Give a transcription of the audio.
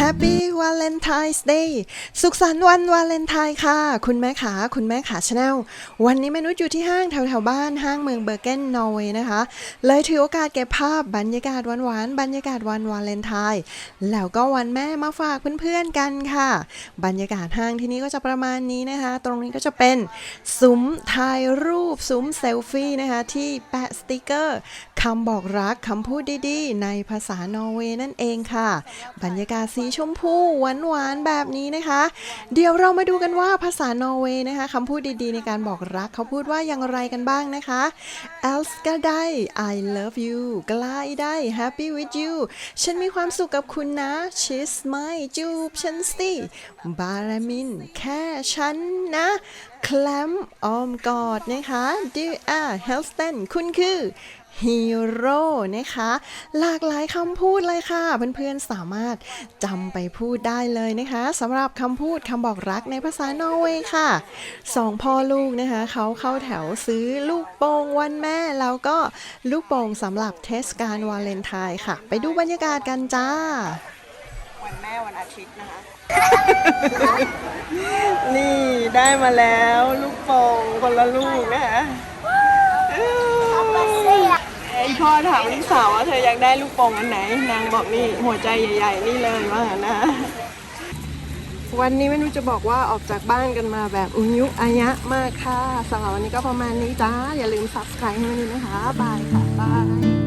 Happy Valentine's Day สุขสันต์วันวาเลนไทน์ค่ะ คุณแม่ขา คุณแม่ขาชาแนล วันนี้แม่นุชอยู่ที่ห้างแถวๆบ้านห้างเมืองเบอร์เกนนอร์เวย์นะคะ เลยถือโอกาสเก็บภาพบรรยากาศหวานๆ บรรยากาศวันวาเลนไทน์ แล้วก็วันแม่มาฝากเพื่อนๆกันค่ะ บรรยากาศห้างที่นี่ก็จะประมาณนี้นะคะ ตรงนี้ก็จะเป็นซุ้มถ่ายรูปซุ้มเซลฟี่นะคะที่แปะสติกเกอร์ คำบอกรักคำพูดดีๆ ในภาษานอร์เวย์นั่นเองค่ะ บรรยากาศสีชมพูหวานๆแบบนี้นะคะ เดี๋ยวเรามาดูกันว่าภาษานอร์เวย์นะคะคำพูดดีๆ ในการบอกรักเขาพูดว่าอย่างไรกันบ้างนะคะ e l s k a d i I love you กลายได้ happy with you ฉันมีความสุขกับคุณนะ kiss my จูบฉันสิบารามิน แค่ฉันนะ คลมอ้อมกอดนะคะ dear Helston คุณคือฮีโร่นะคะ หลากหลายคำพูดเลยค่ะ เพื่อนๆสามารถจำไปพูดได้เลยนะคะสำหรับคำพูดคำบอกรักในภาษานอร์เวย์ค่ะสองพ่อลูกนะคะเขาเข้าแถวซื้อลูกโป่งวันแม่ แล้วก็ลูกโป่งสำหรับเทศกาลวาเลนไทน์ค่ะ ไปดูบรรยากาศกันจ้า วันแม่วันอาทิตย์นะคะ ได้มาแล้ว ลูกโป่งคนละลูกนะคะไอพ่อถามลูกสาวว่าเธออยากได้ลูกโป่งอันไหน นางบอกนี่หัวใจใหญ่ๆนี่เลยว่างั้นนะ วันนี้ไม่รู้จะบอกว่าออกจากบ้านกันมาแบบอุยุอายะมากค่ะสำหรับวันนี้ก็ประมาณนี้จ้า อย่าลืม subscribe ให้ด้วยนะคะ บายค่ะบาย